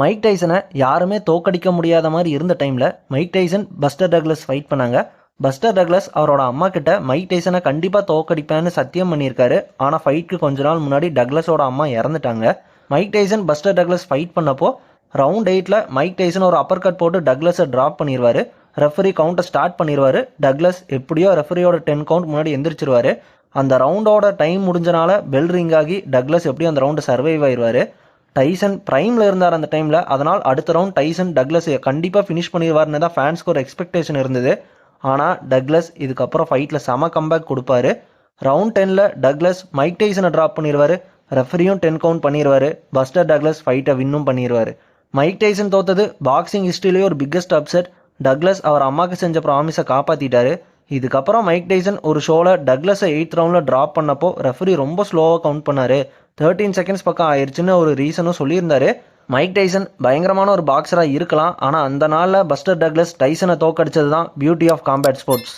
Mic டைசனை யாருமே தோக்கடிக்க முடியாத மாதிரி இருந்த டைமில் Mike Tyson Buster Douglas fight பண்ணாங்க. பஸ்டர் டக்லஸ் அவரோட அம்மா கிட்ட மைக் டைசனை கண்டிப்பாக தோக்கடிப்பேன்னு சத்தியம் பண்ணியிருக்காரு. ஆனால் ஃபைட்டுக்கு கொஞ்ச நாள் முன்னாடி டக்லஸோட அம்மா இறந்துட்டாங்க. Mike Tyson Buster Douglas fight பண்ணப்போ ரவுண்ட் எயிட்டில் மைக் டைசன் ஒரு அப்பர் கட் போட்டு டக்லஸை ட்ராப் பண்ணிடுவார் ரெஃபரி கவுண்ட்டை ஸ்டார்ட் பண்ணிடுவார் டக்லஸ் எப்படியோ ரெஃபரியோட டென் கவுண்ட் முன்னாடி எந்திரிச்சிருவார். அந்த ரவுண்டோட டைம் முடிஞ்சனால பெல் ரிங் ஆகி டக்லஸ் எப்படியும் அந்த ரவுண்டு சர்வைவ் ஆயிடுவார் டைசன் ப்ரைமில் இருந்தார் அந்த டைமில் அதனால் அடுத்த ரவுண்ட் டைசன் டக்லஸ் கண்டிப்பாக ஃபினிஷ் பண்ணிடுவார்னு தான் ஃபேன்ஸ்க்கு ஒரு எக்ஸ்பெக்டேஷன் இருந்தது. ஆனால் டக்லஸ் இதுக்கப்புறம் ஃபைட்டில் செம கம்பேக் கொடுப்பாரு. ரவுண்ட் டெனில் டக்லஸ் மைக் டைசனை ட்ராப் பண்ணிடுவார். ரெஃபரியும் டென் கவுண்ட் பண்ணிடுவார். பஸ்டர் டக்லஸ் ஃபைட்டை வின்னும் பண்ணிடுவார். மைக் டைசன் தோத்தது பாக்ஸிங் ஹிஸ்ட்ரியிலேயே ஒரு பிக்கஸ்ட் அப்செட் டக்லஸ் அவர் அம்மாவுக்கு செஞ்ச ப்ராமிஸை காப்பாற்றிட்டாரு இதுக்கப்புறம் மைக் டைசன் ஒரு ஷோவில் டக்லஸை எயித் ரவுண்டில் ட்ராப் பண்ணப்போ ரெஃபரி ரொம்ப ஸ்லோவாக கவுண்ட் பண்ணார். தேர்ட்டீன் செகண்ட்ஸ் பக்கம் ஆயிடுச்சுன்னு ஒரு ரீசனும் சொல்லியிருந்தாரு. மைக் டைசன் பயங்கரமான ஒரு பாக்ஸராக இருக்கலாம். ஆனால் அந்த நாளில் பஸ்டர் டக்லஸ் டைசனை தோக்கடிச்சது தான் பியூட்டி ஆஃப் காம்பேட் ஸ்போர்ட்ஸ்